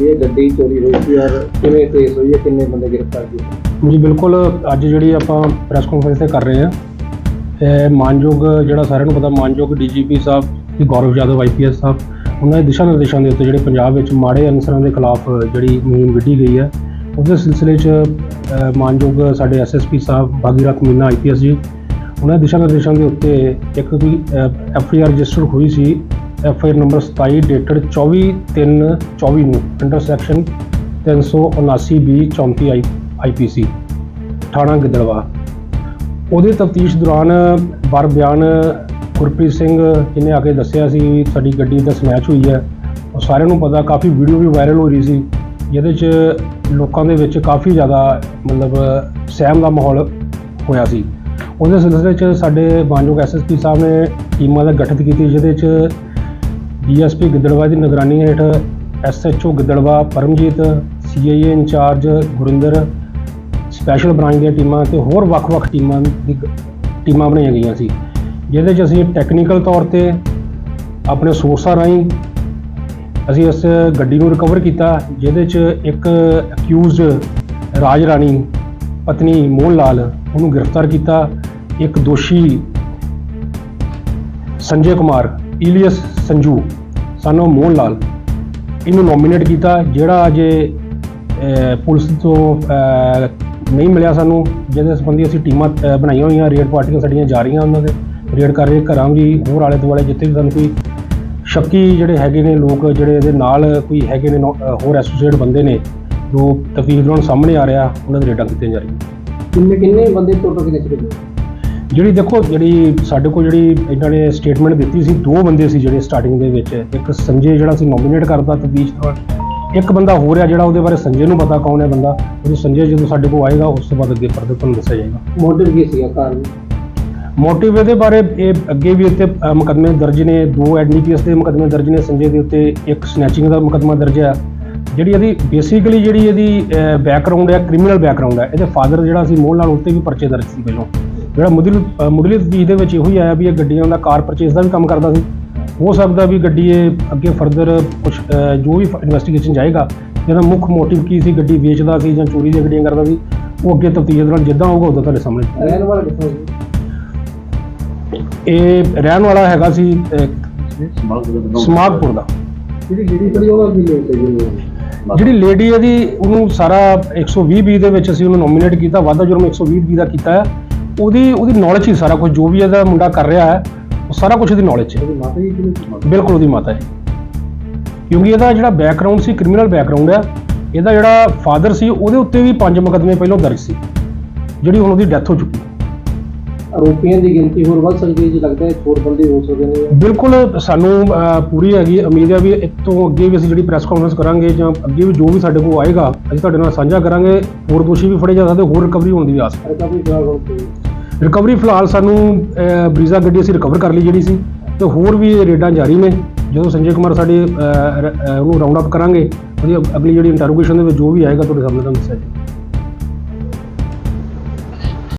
ਇਹ ਗੱਡੀ ਚੋਰੀ ਹੋਈ ਸੀ ਔਰ ਕਿਵੇਂ ਤੇਜ਼ ਹੋਈ ਹੈ, ਕਿੰਨੇ ਬੰਦੇ ਗ੍ਰਿਫਤਾਰ ਕੀਤੇ? ਜੀ, ਬਿਲਕੁਲ ਅੱਜ ਜਿਹੜੀ ਆਪਾਂ ਪ੍ਰੈਸ ਕਾਨਫਰੰਸ ਤੇ ਕਰ ਰਹੇ ਹਾਂ, ਇਹ ਮਾਨਯੋਗ ਜਿਹੜਾ ਸਾਰਿਆਂ ਨੂੰ ਪਤਾ, ਮਾਨਯੋਗ ਡੀਜੀਪੀ ਸਾਹਿਬ ਦੀ ਗੌਰਵ ਯਾਦਵ ਆਈਪੀਐਸ ਸਾਹਿਬ, ਉਹਨਾਂ ਦੇ ਦਿਸ਼ਾ ਨਿਰਦੇਸ਼ਾਂ ਦੇ ਉੱਤੇ ਜਿਹੜੇ ਪੰਜਾਬ ਵਿੱਚ ਮਾੜੇ ਅਨਸਰਾਂ ਦੇ ਖਿਲਾਫ ਜਿਹੜੀ ਮੁਹਿੰਮ ਵਿੱਢੀ ਗਈ ਹੈ, ਉਹਦੇ ਸਿਲਸਿਲੇ 'ਚ ਮਾਨਯੋਗ ਸਾਡੇ ਐਸਐਸਪੀ ਸਾਹਿਬ ਭਾਗੀਰਥ ਮੀਨਾ ਆਈਪੀਐਸ ਜੀ, ਉਹਨਾਂ ਦੇ ਦਿਸ਼ਾ ਨਿਰਦੇਸ਼ਾਂ ਦੇ ਉੱਤੇ ਇੱਕ ਵੀ ਐਫਆਈਆਰ ਰਜਿਸਟਰ ਹੋਈ ਸੀ ਐਫਆਈਆਰ ਨੰਬਰ 27 ਡੇਟਡ 24/3/24 ਨੂੰ under section 379 B 34 I IPC ਥਾਣਾ ਗਿੱਦੜਵਾ। ਉਹਦੇ ਤਫਤੀਸ਼ ਦੌਰਾਨ ਬਰ ਬਿਆਨ ਗੁਰਪ੍ਰੀਤ ਸਿੰਘ ਜਿਹਨੇ ਆ ਕੇ ਦੱਸਿਆ ਸੀ ਵੀ ਸਾਡੀ ਗੱਡੀ ਦਾ ਸਨੈਚ ਹੋਈ ਹੈ। ਉਹ ਸਾਰਿਆਂ ਨੂੰ ਪਤਾ, ਕਾਫੀ ਵੀਡੀਓ ਵੀ ਵਾਇਰਲ ਹੋ ਰਹੀ ਸੀ, ਜਿਹਦੇ 'ਚ ਲੋਕਾਂ ਦੇ ਵਿੱਚ ਕਾਫੀ ਜ਼ਿਆਦਾ ਮਤਲਬ ਸਹਿਮ ਦਾ ਮਾਹੌਲ ਹੋਇਆ ਸੀ। ਉਹਦੇ ਸਿਲਸਿਲੇ 'ਚ ਸਾਡੇ ਮਾਨਯੋਗ ਐਸਐਸਪੀ ਸਾਹਿਬ ਨੇ ਟੀਮਾਂ ਦਾ ਗਠਿਤ ਕੀਤੀ, ਜਿਹਦੇ 'ਚ ਡੀਐਸਪੀ ਗਿੱਦੜਵਾ ਦੀ ਨਿਗਰਾਨੀ ਹੇਠ SHO Giddarbaha, Paramjit, CIA in charge Gurinder, special branch ਦੀਆਂ ਟੀਮਾਂ ਤੇ ਹੋਰ ਵੱਖ-ਵੱਖ ਟੀਮਾਂ ਦੀ ਟੀਮਾਂ ਬਣਾਈਆਂ ਗਈਆਂ ਸੀ। ਜਿਹਦੇ 'ਚ ਅਸੀਂ ਟੈਕਨੀਕਲ ਤੌਰ ਤੇ ਆਪਣੇ ਸੋਰਸਾਂ ਰਾਹੀਂ ਅਸੀਂ ਉਸ ਗੱਡੀ ਨੂੰ ਰਿਕਵਰ ਕੀਤਾ, ਜਿਹਦੇ 'ਚ ਇੱਕ ਅਕਿਊਜ਼ਡ ਰਾਜ ਰਾਣੀ, ਪਤਨੀ ਮੋਹਨ ਲਾਲ ਉਹਨੂੰ ਗ੍ਰਿਫਤਾਰ ਕੀਤਾ। ਇੱਕ ਦੋਸ਼ੀ ਸੰਜੇ ਕੁਮਾਰ, ਈਲੀਅਸ ਸੰਜੂ ਸਾਨੂੰ ਮੋਹਨ ਲਾਲ ਇਹਨੂੰ ਨੋਮੀਨੇਟ ਕੀਤਾ, ਜਿਹੜਾ ਅਜੇ ਪੁਲਿਸ ਤੋਂ ਨਹੀਂ ਮਿਲਿਆ ਸਾਨੂੰ, ਜਿਹਦੇ ਸੰਬੰਧੀ ਅਸੀਂ ਟੀਮਾਂ ਬਣਾਈਆਂ ਹੋਈਆਂ ਰੇਡ ਪਾਰਟੀਆਂ ਸਾਡੀਆਂ ਜਾ ਰਹੀਆਂ ਉਹਨਾਂ ਦੇ ਰੇਡ ਕਰ ਰਹੇ ਘਰਾਂ ਵੀ, ਹੋਰ ਆਲੇ ਦੁਆਲੇ ਜਿੱਥੇ ਵੀ ਸਾਨੂੰ ਕੋਈ ਸ਼ੱਕੀ ਜਿਹੜੇ ਹੈਗੇ ਨੇ ਲੋਕ, ਜਿਹੜੇ ਇਹਦੇ ਨਾਲ ਕੋਈ ਹੈਗੇ ਨੇ, ਨੌ- ਹੋਰ ਐਸੋਸੀਏਟ ਬੰਦੇ ਨੇ, ਜੋ ਤਫਤੀਸ਼ ਦੌਰਾਨ ਸਾਹਮਣੇ ਆ ਰਿਹਾ, ਉਹਨਾਂ ਦੇ ਰੇਡਾਂ ਕੀਤੀਆਂ ਜਾ ਰਹੀਆਂ। ਕਿੰਨੇ ਕਿੰਨੇ ਬੰਦੇ ਟੋਟਲ ਕਿੰਨੇ ਸੀ ਜਿਹੜੀ ਦੇਖੋ ਜਿਹੜੀ ਸਾਡੇ ਕੋਲ ਜਿਹੜੀ ਇਹਨਾਂ ਨੇ ਸਟੇਟਮੈਂਟ ਦਿੱਤੀ ਸੀ ਦੋ ਬੰਦੇ ਸੀ ਜਿਹੜੇ ਸਟਾਰਟਿੰਗ ਦੇ ਵਿੱਚ। ਇੱਕ ਸੰਜੇ ਜਿਹੜਾ ਸੀ ਨੋਮੀਨੇਟ ਕਰਦਾ ਤਬਦੀਸ਼ ਦੌਰਾਨ ਇੱਕ ਬੰਦਾ ਹੋ ਰਿਹਾ ਜਿਹੜਾ ਉਹਦੇ ਬਾਰੇ ਸੰਜੇ ਨੂੰ ਪਤਾ ਕੌਣ ਹੈ ਬੰਦਾ। ਉਹ ਸੰਜੇ ਜਦੋਂ ਸਾਡੇ ਕੋਲ ਆਏਗਾ ਉਸ ਤੋਂ ਬਾਅਦ ਅੱਗੇ ਫਰਦਰ ਤੁਹਾਨੂੰ ਦੱਸਿਆ ਜਾਏਗਾ। ਮੋਟਿਵ ਕੀ ਸੀਗਾ ਕਾਰਨ? ਮੋਟਿਵ ਇਹਦੇ ਬਾਰੇ ਇਹ ਅੱਗੇ ਵੀ ਇੱਥੇ ਮੁਕੱਦਮੇ ਦਰਜ ਨੇ। ਦੋ ਐਨਡੀਪੀਐਸ ਦੇ ਮੁਕੱਦਮੇ ਦਰਜ ਨੇ ਸੰਜੇ ਦੇ ਉੱਤੇ ਇੱਕ ਸਨੈਚਿੰਗ ਦਾ ਮੁਕੱਦਮਾ ਦਰਜ ਹੈ ਜਿਹੜੀ ਇਹਦੀ ਬੇਸਿਕਲੀ ਜਿਹੜੀ ਇਹਦੀ ਬੈਕਗ੍ਰਾਉਂਡ ਹੈ ਕ੍ਰਿਮੀਨਲ ਬੈਕਗ੍ਰਾਉਂਡ ਹੈ ਇਹਦੇ ਫਾਦਰ ਜਿਹੜਾ ਸੀ ਮੋਹਨ ਲਾਲ ਉੱਤੇ ਵੀ ਪਰਚੇ ਦਰਜ ਸੀ ਪਹਿਲਾਂ। ਜਿਹੜਾ ਮੁੱਢਲੀ ਮੁੱਢਲੀ ਤਫਤੀਸ਼ ਦੇ ਵਿੱਚ ਇਹੋ ਹੀ ਆਇਆ ਵੀ ਇਹ ਗੱਡੀਆਂ ਦਾ ਕਾਰ ਪਰਚੇਸ ਦਾ ਵੀ ਕੰਮ ਕਰਦਾ ਸੀ। ਹੋ ਸਕਦਾ ਵੀ ਗੱਡੀ ਇਹ ਅੱਗੇ ਫਰਦਰ ਕੁਝ ਜੋ ਵੀ ਇਨਵੈਸਟੀਗੇਸ਼ਨ ਜਾਏਗਾ ਇਹਦਾ ਮੁੱਖ ਮੋਟਿਵ ਕੀ ਸੀ ਗੱਡੀ ਵੇਚਦਾ ਸੀ ਜਾਂ ਚੋਰੀ ਦੀਆਂ ਗੱਡੀਆਂ ਕਰਦਾ ਸੀ ਉਹ ਅੱਗੇ ਤਫਤੀਸ਼ ਦੌਰਾਨ ਜਿੱਦਾਂ ਹੋਊਗਾ ਉਦੋਂ ਤੁਹਾਡੇ ਸਾਹਮਣੇ। ਰਹਿਣ ਵਾਲਾ ਕਿੱਥੋਂ ਸੀ ਇਹ ਰਹਿਣ ਵਾਲਾ ਹੈਗਾ ਸੀ ਸਮਾਗਪੁਰ ਦਾ। ਜਿਹੜੀ ਜਿਹੜੀ ਲੋਕ ਹੈ ਜਿਹੜੀ ਲੇਡੀ ਇਹਦੀ ਉਹਨੂੰ ਸਾਰਾ 120 ਬੀ ਦੇ ਵਿੱਚ ਅਸੀਂ ਉਹਨੂੰ ਨੋਮੀਨੇਟ ਕੀਤਾ ਵਾਧਾ ਜੁਰਮ 120 ਬੀ ਦਾ ਕੀਤਾ ਹੈ ਉਹਦੀ ਉਹਦੀ ਨੌਲੇਜ ਹੀ ਸਾਰਾ ਕੁਝ ਜੋ ਵੀ ਇਹਦਾ ਮੁੰਡਾ ਕਰ ਰਿਹਾ ਹੈ ਉਹ ਸਾਰਾ ਕੁਝ ਇਹਦੀ ਨੌਲੇਜ ਹੈ। ਉਹਦੀ ਮਾਤਾ ਜੀ ਕਿਹਨੇ ਬਿਲਕੁਲ ਉਹਦੀ ਮਾਤਾ ਹੈ ਕਿਉਂਕਿ ਇਹਦਾ ਜਿਹੜਾ ਬੈਕਗ੍ਰਾਉਂਡ ਸੀ ਕ੍ਰਿਮੀਨਲ ਬੈਕਗ੍ਰਾਉਂਡ ਹੈ ਇਹਦਾ ਜਿਹੜਾ ਫਾਦਰ ਸੀ ਉਹਦੇ ਉੱਤੇ ਵੀ ਪੰਜ ਮੁਕੱਦਮੇ ਪਹਿਲਾਂ ਦਰਜ ਸੀ ਜਿਹੜੀ ਹੁਣ ਉਹਦੀ ਡੈਥ ਹੋ ਚੁੱਕੀ ਆਰੋਪੀਆਂ ਦੀ ਗਿਣਤੀ ਹੋਰ ਵੱਧ ਸਕਦੀ ਹੈ ਜੀ ਲੱਗਦਾ ਹੈ ਹੋਰ ਬੰਦੇ ਹੋ ਸਕਦੇ ਨੇ। ਬਿਲਕੁਲ ਸਾਨੂੰ ਅਹ, ਪੂਰੀ ਹੈਗੀ ਉਮੀਦ ਹੈ ਵੀ ਇਸ ਤੋਂ ਅੱਗੇ ਵੀ ਅਸੀਂ ਜਿਹੜੀ ਪ੍ਰੈਸ ਕਾਨਫਰੰਸ ਕਰਾਂਗੇ ਜਾਂ ਅੱਗੇ ਵੀ ਜੋ ਵੀ ਸਾਡੇ ਕੋਲ ਆਏਗਾ ਅਸੀਂ ਤੁਹਾਡੇ ਨਾਲ ਸਾਂਝਾ ਕਰਾਂਗੇ। ਹੋਰ ਦੋਸ਼ੀ ਵੀ ਫੜੇ ਜਾ ਸਕਦੇ ਹੋਰ ਰਿਕਵਰੀ ਹੋਣ ਦੀ ਵੀ ਆਸ ਹੈ। ਅਰੇ ਕਾਫੀ ਫਿਲਹਾਲ ਹੁਣ ਤੇ ਰਿਕਵਰੀ ਫਿਲਹਾਲ ਸਾਨੂੰ ਅਹ, ਬਰੀਜ਼ਾ ਗੱਡੀ ਅਸੀਂ ਰਿਕਵਰ ਕਰ ਲਈ ਜਿਹੜੀ ਸੀ। ਤੇ ਹੋਰ ਵੀ ਰੇਡਾਂ ਜਾਰੀ ਨੇ। ਜਦੋਂ ਸੰਜੇ ਕੁਮਾਰ ਸਾਡੇ ਅਹ, ਰ- ਅਹ, ਉਹਨੂੰ ਰਾਉਂਡ ਅਪ ਕਰਾਂਗੇ ਉਹਦੀ ਅਗਲੀ ਜਿਹੜੀ ਇੰਟਰੋਗੇਸ਼ਨ ਦੇ ਵਿੱਚ ਜੋ ਵੀ ਆਏਗਾ ਤੁਹਾਡੇ ਸਾਹਮਣੇ ਤੁਹਾਨੂੰ ਦੱਸਿਆ ਜਾਏਗਾ।